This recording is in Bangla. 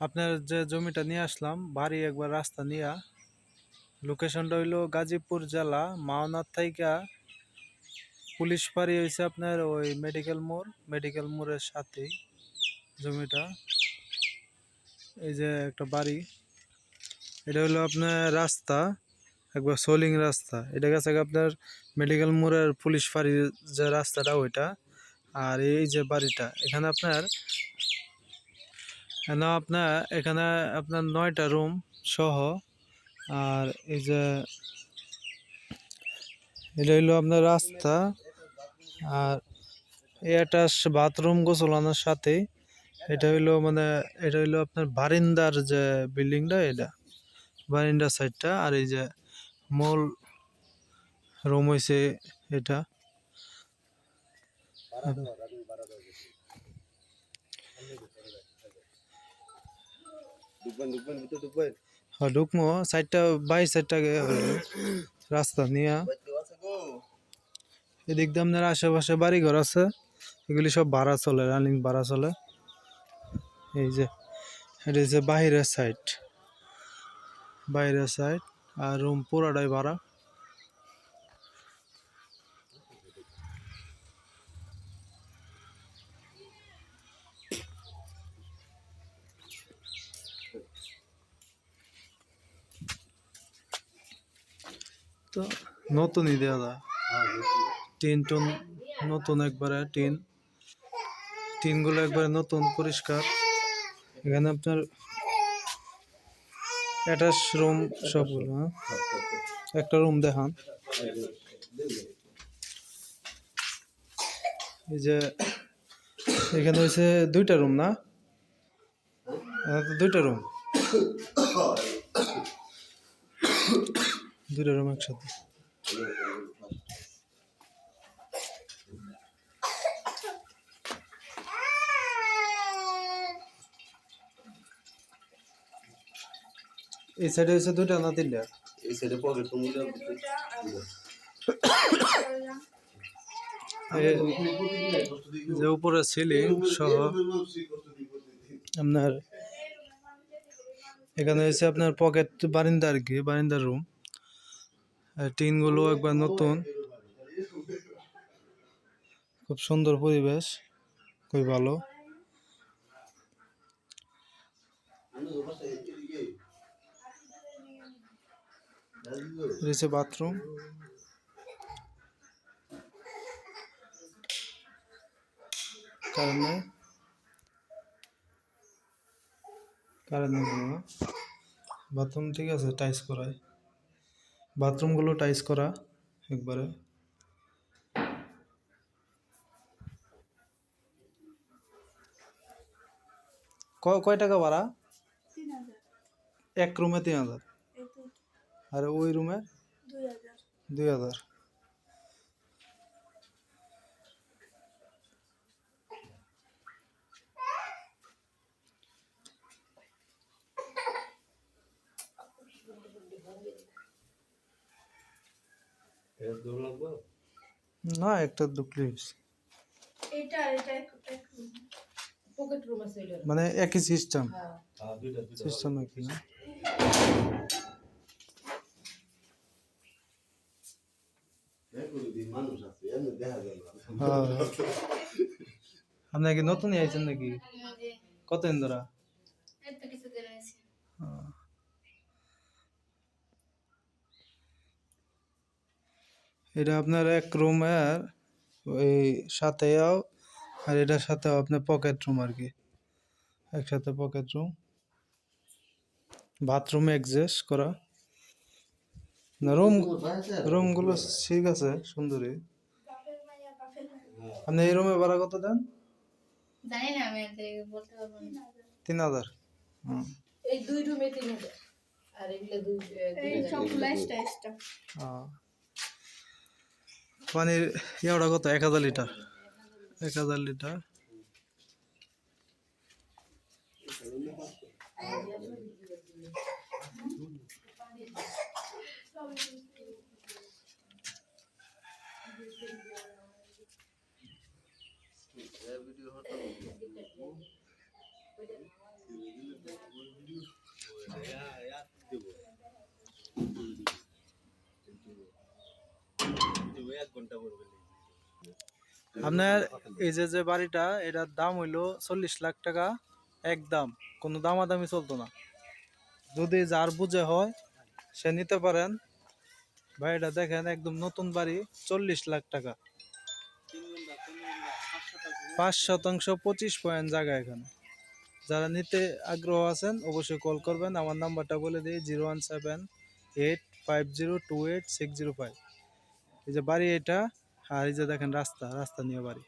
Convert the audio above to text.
আপনার যে জমিটা নিয়ে আসলাম, বাড়ি একবার রাস্তা নিয়া, লোকেশনটা হইল গাজীপুর জেলা, মাওনার থাইকা। পুলিশ ফাঁড়ি হয়েছে আপনার ওই মেডিকেল মোড়, মেডিকেল মোড়ের সাথেই জমিটা। এই যে একটা বাড়ি। এটা হলো আপনার রাস্তা, একবার সোলিং রাস্তা। এটা গেছে আপনার মেডিকেল মোড়ের পুলিশ ফাঁড়ির যে রাস্তাটা, ওইটা। আর এই যে বাড়িটা, এখানে আপনার এখানে আপনার এখানে আপনার নয়টা রুম সহ, আর এই যে, এটা হইল আপনার রাস্তা, আর অ্যাটাচ বাথরুম গোসলানোর সাথে, এটা হইল মানে এটা হইল আপনার বারিন্দার যে বিল্ডিংটা এটা, বারিন্দার সাইডটা, আর এই যে মূল রুম হইছে এটা। হ্যাঁ ঢুকমো সাইডটা বাইশ সাইডটা রাস্তা নিয়া। এদিক দিয়ে আপনার আশেপাশে বাড়ি ঘর আছে। এগুলি সব ভাড়া চলে, রানিং ভাড়া চলে। এই যে, এটা হচ্ছে বাহিরের সাইড। বাইরের সাইড আর রুম পুরাটাই ভাড়া। তো নতুনই দেওয়া যায় টিন টুন নতুন একবারে, টিন। টিনগুলো একবারে নতুন, পরিষ্কার। এখানে আপনার অ্যাটাচ রুম সবগুলো হ্যাঁ? একটা রুম দেখান। এই যে, এখানে হয়েছে দুইটা রুম না? দুইটা রুম দুইটা রুম একসাথে। এই সাইডে হয়েছে দুইটা না তিনটা? এই সাইডে পকেট তো মূল্য যে উপরে সিলিং সহ আপনার এখানে হয়েছে আপনার পকেট বারিন্দা আর কি বারিন্দার রুম টিনগুলো একবার নতুন। খুব সুন্দর পরিবেশ, খুবই ভালো। রয়েছে বাথরুম। কারণ কারণ বাথরুম ঠিক আছে টাইস করায় বাথরুমগুলো টাইস করা একবারে। কয় টাকা ভাড়া? এক রুমে তিন হাজার। আর ওই রুমে দুই হাজার দুই হাজার এর দৌড় লাগবে না একটা এটা এটা পকেট রুম আছে মানে একই সিস্টেম হ্যাঁ। দুইটা দুইটা সিস্টেম একই না? দেখো দিদি মানুষ আছে এমনি দেখা গেল হ্যাঁ। আপনি কি নতুন আইছেন নাকি? কতদিন ধরা এত কিছু দিন আছে এটা আপনার এক রুমের ওই সাথেও আর এটার সাথেও আপনার পকেট রুম আর কি। একসাথে পকেট রুম বাথরুম অ্যাডজাস্ট করা। না রুম রুমগুলো ঠিক আছে মাইয়া আপনি এই রুমে ভাড়া কত দেন? জানি না আমি এত বলতে পারব না। তিন হাজার। হুম। এই দুই রুমে তিন হাজার। আর এগুলো দুই এই সব লাইসটা। পানির ইয়েটা কত? এক হাজার লিটার। এক হাজার লিটার। আপনার এই যে যে বাড়িটা, এটার দাম হইল চল্লিশ লাখ টাকা একদম। কোনো দামাদামি চলতো না। যদি যার বুঝে হয়, সে নিতে পারেন। বাড়িটা দেখেন, একদম নতুন বাড়ি, চল্লিশ লাখ টাকা। পাঁচ শতাংশ, পঁচিশ পয়েন্ট জায়গা এখানে। যারা নিতে আগ্রহ আছেন, অবশ্যই কল করবেন। আমার নাম্বারটা বলে দিই, zero one seven eight five zero two eight six zero five. এই যে বাড়ি এটা আর এই যে দেখেন রাস্তা রাস্তা নিয়ে বাড়ি।